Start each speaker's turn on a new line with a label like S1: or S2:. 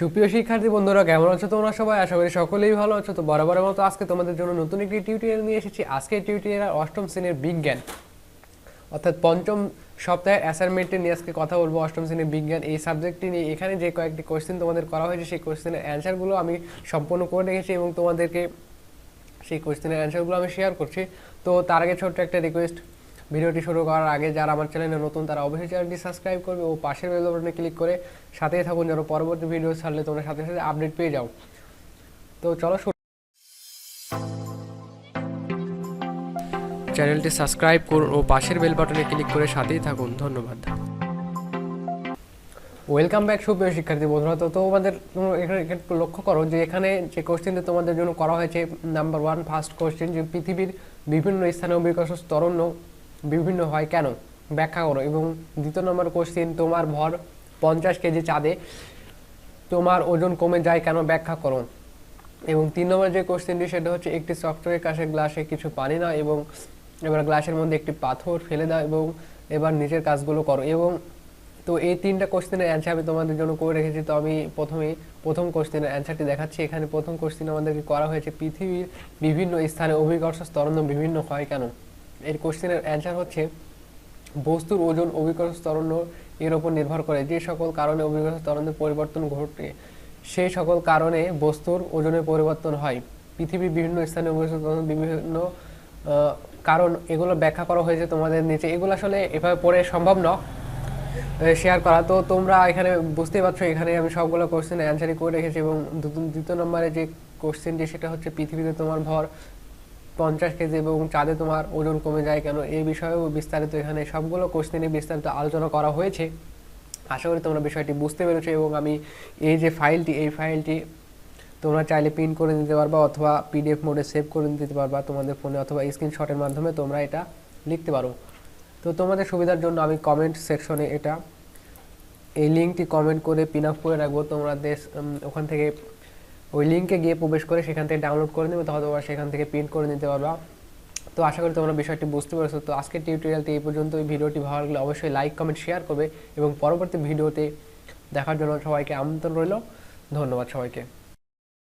S1: সুপ্রিয় শিক্ষার্থী বন্ধুরা, কেমন আছো তোমরা সবাই? আশা করি সকলেই ভালো আছো। তো বরাবরের মতো আজকে তোমাদের জন্য নতুন একটি টিউটোরিয়াল নিয়ে এসেছি। আজকে টিউটোরিয়াল অষ্টম শ্রেণির বিজ্ঞান। অর্থাৎ পঞ্চম সপ্তাহের অ্যাসাইনমেন্টে নিয়ে আজকে কথা বলব অষ্টম শ্রেণির বিজ্ঞান। এই সাবজেক্টটি নিয়ে এখানে যে কয়েকটি কোশ্চেন তোমাদের করা হয়েছে, সেই কোশ্চেনের অ্যান্সারগুলো আমি সম্পূর্ণ করে রেখেছি এবং তোমাদেরকে সেই কোশ্চেনের অ্যান্সারগুলো আমি শেয়ার করছি। তো তার আগে ছোট্ট একটা রিকোয়েস্ট ভিডিওটি শুরু করার আগে যারা আমার চ্যানেলে নতুন, তারা অবশ্যই চ্যানেলটি সাবস্ক্রাইব করবে ও পাশের বেল বাটনে ক্লিক করে সাথেই থাকুন যেন পরবর্তী ভিডিও ছাড়লে তোমরা সাথে সাথে আপডেট পেয়ে যাও। তো চলো শুরু। চ্যানেলটি সাবস্ক্রাইব করুন ও পাশের বেল বাটনে ক্লিক করে সাথেই থাকুন। ধন্যবাদ। ওয়েলকাম ব্যাক সুপ্রিয় শিক্ষার্থী বন্ধুরা। তো তোমাদের এখানে একটু লক্ষ্য করো যে এখানে যে কোশ্চেনটি তোমাদের জন্য করা হয়েছে নাম্বার ওয়ান ফার্স্ট কোশ্চেন যে পৃথিবীর বিভিন্ন স্থানে অভিকর্ষ তরণ্য বিভিন্ন হয়, কেন? ব্যাখ্যা করো। এবং দ্বিতীয় নম্বর কোশ্চেন তোমার ভর পঞ্চাশ কেজি চাঁদে, তোমার ওজন কমে যায় কেন? ব্যাখ্যা করো। এবং তিন নম্বর যে কোশ্চেনটি সেটা হচ্ছে একটি সফটওয়্যার কাছে গ্লাসে কিছু পানি না এবং এবার গ্লাসের মধ্যে একটি পাথর ফেলে দাও এবং এবার নিজের কাজগুলো করো। এবং তো এই তিনটা কোশ্চেনের অ্যান্সার আমি তোমাদের জন্য করে রেখেছি। তো আমি প্রথমে প্রথম কোশ্চেনের অ্যান্সারটি দেখাচ্ছি। এখানে প্রথম কোশ্চেন আমাদেরকে করা হয়েছে, পৃথিবীর বিভিন্ন স্থানে অভিকর্ষ স্তরণ বিভিন্ন হয় কেন? এর কোশ্চেনের অ্যান্সার হচ্ছে, বস্তুর ওজন অভিকর্ষ ত্বরণ এর উপর নির্ভর করে। যে সকল কারণে অভিকর্ষ ত্বরণের পরিবর্তন ঘটে সেই সকল কারণে বস্তুর ওজনের পরিবর্তন হয়। পৃথিবীর বিভিন্ন স্থানে অভিকর্ষ ত্বরণ বিভিন্ন কারণ, এগুলো ব্যাখ্যা করা হয়েছে তোমাদের নিচে। এগুলো আসলে এভাবে পড়ে সম্ভব না শেয়ার করা। তো তোমরা এখানে বুঝতেই পারছ, এখানে আমি সবগুলো কোশ্চেনের অ্যান্সারই করে রেখেছি এবং দ্বিতীয়- নম্বরে যে কোশ্চেনটি সেটা হচ্ছে পৃথিবীতে তোমার ভর পঞ্চাশ কেজি এবং চাঁদে তোমার ওজন কমে যায় কেন? এই বিষয়েও বিস্তারিত এখানে সবগুলো কোশ্চেনে বিস্তারিত আলোচনা করা হয়েছে। আশা করি তোমরা বিষয়টি বুঝতে পেরেছ এবং আমি এই যে ফাইলটি এই ফাইলটি তোমরা চাইলে প্রিন্ট করে নিতে পারবা অথবা পিডিএফ মোডে সেভ করে নিতে পারবা তোমাদের ফোনে অথবা স্ক্রিনশটের মাধ্যমে তোমরা এটা লিখতে পারো। তো তোমাদের সুবিধার জন্য আমি কমেন্ট সেকশনে এটা, এই লিঙ্কটি কমেন্ট করে পিন আপ করে রাখব। তোমরা দেশ ওখান থেকে ওই লিঙ্কে গিয়ে প্রবেশ করে সেখান থেকে ডাউনলোড করে নেবে, তাহলে তোমরা সেখান থেকে প্রিন্ট করে নিতে পারবা। তো আশা করি তোমরা বিষয়টি বুঝতে পারছ। তো আজকের টিউটোরিয়ালটি এই পর্যন্ত। এই ভিডিওটি ভালো লাগলে অবশ্যই লাইক কমেন্ট শেয়ার করবে এবং পরবর্তী ভিডিওতে দেখার জন্য সবাইকে আমন্ত্রণ রইল। ধন্যবাদ সবাইকে।